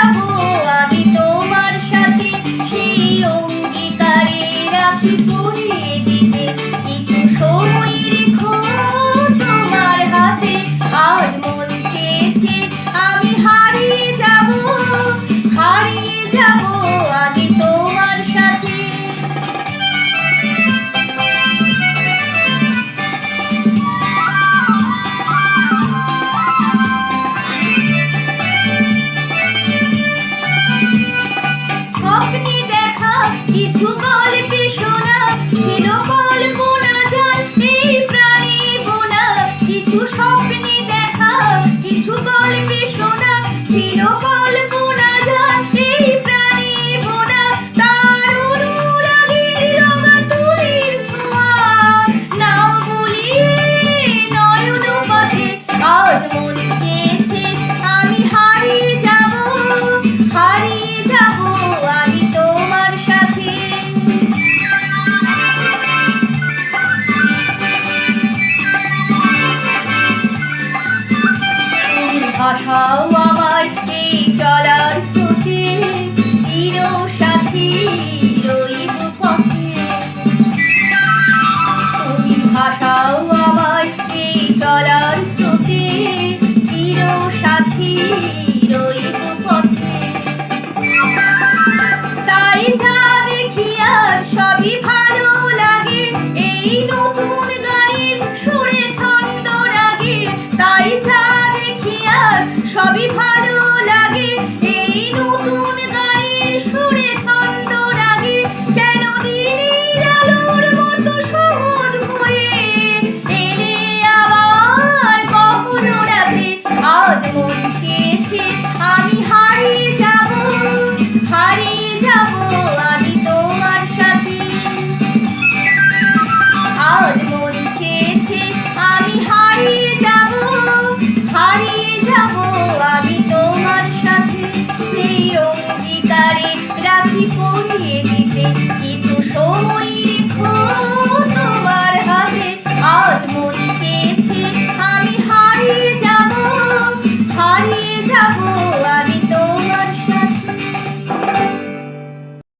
amor. কিছু গল্পে আসাও আমার এই চলার স্রোতে চির সাথী রইব পথে। তুমি ভাষাও আমার এই চলার স্রোতে চির সাথী রাখি পরিয়ে দিতে কিছু সময়